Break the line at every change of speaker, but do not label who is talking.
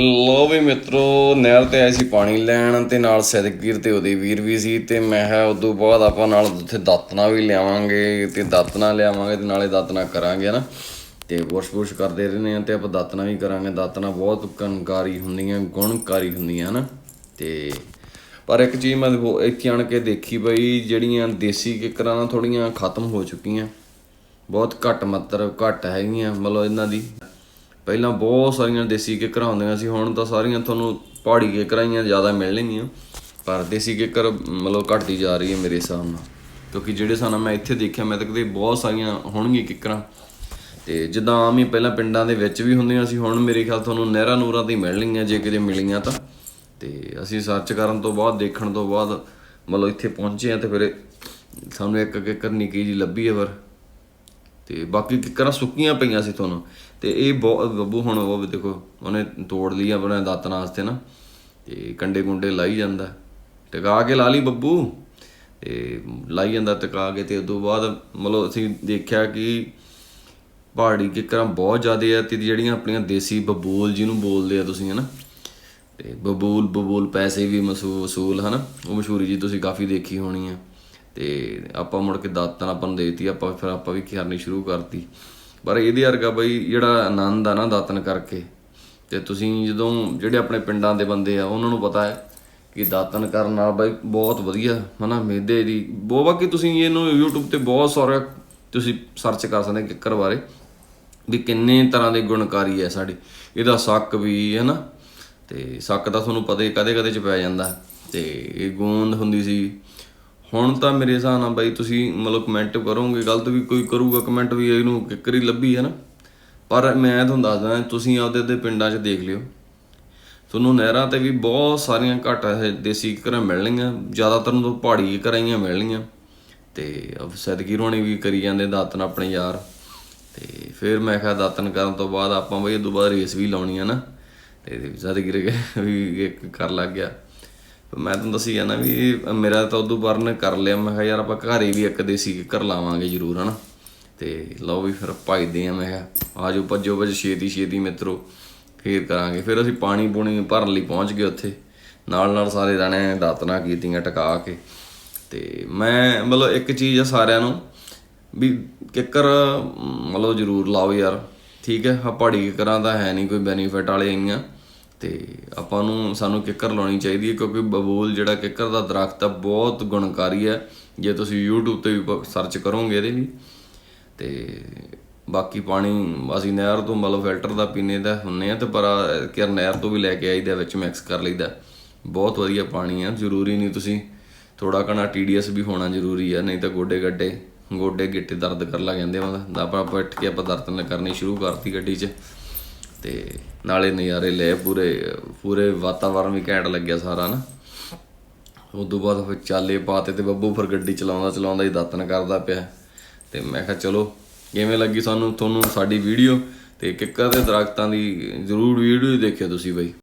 ਲੋ ਵੀ ਮਿੱਤਰੋ, ਨਹਿਰ ਤੇ ਆਏ ਸੀ ਪਾਣੀ ਲੈਣ ਤੇ ਨਾਲ ਸੈਦਕੀਰ ਤੇ ਉਹਦੇ ਵੀਰ ਵੀ ਸੀ ਤੇ ਮੈਂ ਕਿਹਾ ਉਦੋਂ ਬਾਅਦ ਆਪਾਂ ਨਾਲ ਉੱਥੇ ਦਾਤਨਾ ਵੀ ਲਿਆਵਾਂਗੇ ਤੇ ਦਾਤਨਾ ਲਿਆਵਾਂਗੇ ਤੇ ਨਾਲੇ ਦਾਤਨਾ ਕਰਾਂਗੇ ਨਾ ਤੇ ਬੁਰਸ਼ ਬੁਰਸ਼ ਕਰਦੇ ਰਹਿੰਦੇ ਆ ਤੇ ਆਪਾਂ ਦਾਤਨਾ ਵੀ ਕਰਾਂਗੇ। ਦਾਤਨਾ ਬਹੁਤ ਕਨਕਾਰੀ ਹੁੰਦੀਆਂ, ਗੁਣਕਾਰੀ ਹੁੰਦੀਆਂ ਨਾ ਤੇ ਪਰ ਇੱਕ ਚੀਜ਼ ਮੈਂ ਇੱਥੇ ਆਣ ਕੇ ਦੇਖੀ ਬਈ, ਜਿਹੜੀਆਂ ਦੇਸੀ ਕਿਕਰਾਂ ਨਾ ਥੋੜੀਆਂ ਖਤਮ ਹੋ ਚੁੱਕੀਆਂ। ਬਹੁਤ ਘੱਟ ਮਾਤਰਾ ਘੱਟ ਹੈਗੀਆਂ, ਮਤਲਬ ਇਹਨਾਂ ਦੀ ਪਹਿਲਾਂ ਬਹੁਤ ਸਾਰੀਆਂ ਦੇਸੀ ਕਿੱਕਰਾਂ ਹੁੰਦੀਆਂ ਸੀ, ਹੁਣ ਤਾਂ ਸਾਰੀਆਂ ਤੁਹਾਨੂੰ ਪਹਾੜੀ ਕਿੱਕਰਾਂ ਹੀ ਜ਼ਿਆਦਾ ਮਿਲਣਗੀਆਂ। ਪਰ ਦੇਸੀ ਕਿੱਕਰ ਮਤਲਬ ਘਟਦੀ ਜਾ ਰਹੀ ਹੈ ਮੇਰੇ ਹਿਸਾਬ ਨਾਲ। ਕਿਉਂਕਿ ਜਿਹੜੇ ਸਾਨਾ ਮੈਂ ਇੱਥੇ ਦੇਖਿਆ, ਮੈਂ ਤਾਂ ਕਦੇ ਬਹੁਤ ਸਾਰੀਆਂ ਹੋਣਗੀਆਂ ਕਿੱਕਰਾਂ। ਤੇ ਜਿੱਦਾਂ ਆਮ ਹੀ ਪਹਿਲਾਂ ਪਿੰਡਾਂ ਦੇ ਵਿੱਚ ਵੀ ਹੁੰਦੀਆਂ ਸੀ, ਹੁਣ ਮੇਰੇ ਖਿਆਲ ਤੁਹਾਨੂੰ ਨਹਿਰਾਂ ਨੂਰਾਂ ਤੇ ਹੀ ਮਿਲਣਗੀਆਂ, ਜੇ ਕਿਤੇ ਮਿਲੀਆਂ ਤਾਂ। ਤੇ ਅਸੀਂ ਸਰਚ ਕਰਨ ਤੋਂ ਬਾਅਦ, ਦੇਖਣ ਤੋਂ ਬਾਅਦ ਮਤਲਬ ਇੱਥੇ ਪਹੁੰਚੇ ਆ ਤੇ ਫਿਰ ਸਾਨੂੰ ਇੱਕ ਕਿੱਕਰ ਨਿੱਕੀ ਜੀ ਲੱਭੀ ਹੈ ਪਰ ਤੇ ਬਾਕੀ ਕਿੱਕਰਾਂ ਸੁੱਕੀਆਂ ਪਈਆਂ ਸੀ ਤੁਹਾਨੂੰ। ਤੇ ਇਹ ਬਹੁਤ ਬੱਬੂ ਹੁਣ ਉਹ ਵੀ ਦੇਖੋ, ਉਹਨੇ ਤੋੜ ਲਈ ਆਪਣੇ ਦਾਤਨ ਵਾਸਤੇ ਨਾ। ਤੇ ਕੰਡੇ ਕੁੰਡੇ ਲਾਈ ਜਾਂਦਾ। ਟਿਕਾ ਕੇ ਲਾ ਲਈ ਬੱਬੂ। ਤੇ ਲਾਈ ਜਾਂਦਾ, ਟਿਕਾ ਕੇ ਤੇ ਉਦੋਂ ਬਾਅਦ ਮਤਲਬ ਅਸੀਂ ਦੇਖਿਆ ਕਿ ਪਹਾੜੀ ਕਿੱਕਰਾਂ ਬਹੁਤ ਜ਼ਿਆਦੇ ਆ ਤੇ ਜਿਹੜੀਆਂ ਆਪਣੀਆਂ ਦੇਸੀ ਬਬੂਲ ਜਿਹਨੂੰ ਬੋਲਦੇ ਆ ਤੁਸੀਂ, ਹਨਾ। ਤੇ ਬਬੂਲ ਬਬੂਲ ਪੈਸੇ ਵੀ ਮਸੂ, ਵਸੂਲ, ਹਨਾ। ਉਹ ਮਸ਼ਹੂਰੀ ਜੀ ਤੁਸੀਂ ਕਾਫੀ ਦੇਖੀ ਹੋਣੀ ਆ। ਤੇ ਆਪਾਂ ਮੁੜ ਕੇ ਦਾਤਨ ਆਪਾਂ ਨੂੰ ਦੇਤੀ, ਆਪਾਂ ਫਿਰ ਆਪਾਂ ਵੀ ਖਿਆਰਨੀ ਸ਼ੁਰੂ ਕਰਤੀ। ਪਰ ਇਹਦੇ ਵਰਗਾ ਬਈ ਜਿਹੜਾ ਆਨੰਦ ਆ ਨਾ ਦਾਤਨ ਕਰਕੇ, ਤੇ ਤੁਸੀਂ ਜਦੋਂ ਜਿਹੜੇ ਆਪਣੇ ਪਿੰਡਾਂ ਦੇ ਬੰਦੇ ਆ, ਉਹਨਾਂ ਨੂੰ ਪਤਾ ਹੈ ਕਿ ਦਾਤਨ ਕਰਨ ਨਾਲ ਬਈ ਬਹੁਤ ਵਧੀਆ, ਹਨਾ, ਮੇਦੇ ਦੀ, ਬਹੁਤ ਬਾਕੀ ਤੁਸੀਂ ਇਹਨੂੰ YouTube ਤੇ ਬਹੁਤ ਸਾਰਾ ਤੁਸੀਂ ਸਰਚ ਕਰ ਸਕਦੇ ਕਿੱਕਰ ਬਾਰੇ, ਵੀ ਕਿੰਨੇ ਤਰ੍ਹਾਂ ਦੇ ਗੁਣਕਾਰੀ ਹੈ ਸਾਡੇ। ਇਹਦਾ ਸੱਕ ਵੀ ਹੈ ਨਾ ਤੇ ਸੱਕ ਤਾਂ ਤੁਹਾਨੂੰ ਪਤਾ ਹੀ ਕਦੇ ਕਦੇ ਚ ਪੈ ਜਾਂਦਾ। ਤੇ ਇਹ ਗੂੰਦ ਹੁੰਦੀ ਸੀ ਹੁਣ ਤਾਂ ਮੇਰੇ ਹਿਸਾਬ ਨਾਲ ਬਾਈ ਤੁਸੀਂ ਮਤਲਬ ਕਮੈਂਟ ਕਰੋਗੇ, ਗਲਤ ਵੀ ਕੋਈ ਕਰੂਗਾ ਕਮੈਂਟ ਵੀ ਇਹਨੂੰ ਕਿੱਕਰੀ ਲੱਭੀ ਹੈ ਨਾ। ਪਰ ਮੈਂ ਤੁਹਾਨੂੰ ਦੱਸਦਾ, ਤੁਸੀਂ ਆਪਦੇ ਦੇ ਪਿੰਡਾਂ 'ਚ ਦੇਖ ਲਿਓ। ਤੁਹਾਨੂੰ ਨਹਿਰਾਂ ਤੇ ਵੀ ਬਹੁਤ ਸਾਰੀਆਂ ਘੱਟ ਇਹ ਦੇਸੀ ਘਰਾਂ ਮਿਲਣਗੀਆਂ, ਜ਼ਿਆਦਾਤਰ ਨੂੰ ਪਹਾੜੀ ਘਰਾਈਆਂ ਮਿਲਣਗੀਆਂ। ਤੇ ਸਦਕੀ ਰੋਣੀ ਵੀ ਕਰੀ ਜਾਂਦੇ ਦਾਤਨ ਆਪਣੇ ਯਾਰ। ਤੇ ਫਿਰ ਮੈਂ ਕਿਹਾ ਦਾਤਨ ਕਰਨ ਤੋਂ ਬਾਅਦ ਆਪਾਂ ਬਈ ਉਦੋਂ ਬਾਅਦ ਰੇਸ ਵੀ ਲਾਉਣੀ ਆ ਨਾ। ਤੇ ਸਦਕੀ ਵੀ ਇੱਕ ਕਰ ਲੱਗ ਗਿਆ। ਮੈਂ ਤੁਹਾਨੂੰ ਦੱਸੀ ਜਾਣਾ ਵੀ ਮੇਰਾ ਤਾਂ ਉਦੋਂ ਬਰਨ ਕਰ ਲਿਆ, ਮੈਂ ਕਿਹਾ ਯਾਰ ਆਪਾਂ ਘਰੇ ਵੀ ਇੱਕ ਦੇਸੀ ਕਿੱਕਰ ਲਾਵਾਂਗੇ ਜ਼ਰੂਰ, ਹਨਾ? ਤੇ ਲਓ ਵੀ ਫਿਰ ਭਜਦੇ ਆ, ਮੈਂ ਕਿਹਾ ਆਜੋ ਭੱਜੋ ਭੱਜ, ਛੇਤੀ ਛੇਤੀ ਮਿੱਤਰੋ, ਫੇਰ ਕਰਾਂਗੇ। ਫਿਰ ਅਸੀਂ ਪਾਣੀ ਪੂਣੀ ਭਰਨ ਲਈ ਪਹੁੰਚ ਗਏ ਉੱਥੇ। ਨਾਲ ਨਾਲ ਸਾਰੇ ਜਾਣੇ ਦਾਤਨਾ ਕੀਤੀਆਂ ਟਕਾ ਕੇ। ਤੇ ਮੈਂ ਮਤਲਬ ਇੱਕ ਚੀਜ਼ ਆ ਸਾਰਿਆਂ ਨੂੰ ਵੀ ਕਿੱਕਰ, ਮਤਲਬ ਜ਼ਰੂਰ ਲਾਓ ਯਾਰ, ਠੀਕ ਹੈ? ਆ ਪਹਾੜੀ ਕਿੱਕਰਾਂ ਦਾ ਹੈ ਨਹੀਂ, ਕੋਈ ਬੈਨੀਫਿਟ ਵਾਲੇ ਆਈਆਂ। ਤੇ ਆਪਾਂ ਨੂੰ ਸਾਨੂੰ ਕਿੱਕਰ ਲਾਉਣੀ ਚਾਹੀਦੀ ਹੈ ਕਿਉਂਕਿ ਬਬੂਲ ਜਿਹੜਾ ਕਿੱਕਰ ਦਾ ਦਰਖਤ ਆ, ਬਹੁਤ ਗੁਣਕਾਰੀ ਹੈ। ਜੇ ਤੁਸੀਂ YouTube ਤੇ ਵੀ ਸਰਚ ਕਰੋਗੇ ਇਹਦੇ ਲਈ ਤੇ ਬਾਕੀ ਪਾਣੀ ਅਸੀਂ ਨਹਿਰ ਤੋਂ ਮਤਲਬ ਫਿਲਟਰ ਦਾ ਪੀਨੇ ਦਾ ਹੁੰਨੇ ਆ ਤੇ ਪਰ ਕਿ ਨਹਿਰ ਤੋਂ ਵੀ ਲੈ ਕੇ ਆਈਦਾ, ਵਿੱਚ ਮਿਕਸ ਕਰ ਲਈਦਾ। ਬਹੁਤ ਵਧੀਆ ਪਾਣੀ ਆ, ਜ਼ਰੂਰੀ ਨਹੀਂ ਤੁਸੀਂ ਥੋੜਾ ਕਣਾ TDS ਵੀ ਹੋਣਾ ਜ਼ਰੂਰੀ ਆ, ਨਹੀਂ ਤਾਂ ਗੋਡੇ ਗੱਡੇ, ਗੋਡੇ ਗਿੱਟੇ ਦਰਦ ਕਰ ਲਾ ਜਾਂਦੇ ਆ ਦਾ ਆਪਾਂ ਬੈਠ ਕੇ ਆਪਾਂ ਦਰਦ ਕਰਨੀ ਸ਼ੁਰੂ ਕਰਤੀ ਗੱਡੀ 'ਚ। ਤੇ ਨਾਲੇ ਨਜ਼ਾਰੇ ਲੈ ਪੂਰੇ ਪੂਰੇ ਵਾਤਾਵਰਨ ਵੀ ਘੈਂਟ ਲੱਗਿਆ ਸਾਰਾ ਨਾ। ਉਦੋਂ ਬਾਅਦ ਫਿਰ ਚਾਲੇ ਪਾਤੇ ਤੇ ਬੱਬੂ ਫਿਰ ਗੱਡੀ ਚਲਾਉਂਦਾ ਚਲਾਉਂਦਾ ਹੀ ਦਾਤਨ ਕਰਦਾ ਪਿਆ। ਤੇ ਮੈਂ ਕਿਹਾ ਚਲੋ, ਕਿਵੇਂ ਲੱਗੀ ਸਾਨੂੰ, ਤੁਹਾਨੂੰ ਸਾਡੀ ਵੀਡੀਓ ਤੇ ਕਿੱਕਰ ਦੇ ਦਰਖਤਾਂ ਦੀ ਜ਼ਰੂਰ ਵੀਡੀਓ ਦੇਖਿਓ ਤੁਸੀਂ ਬਈ।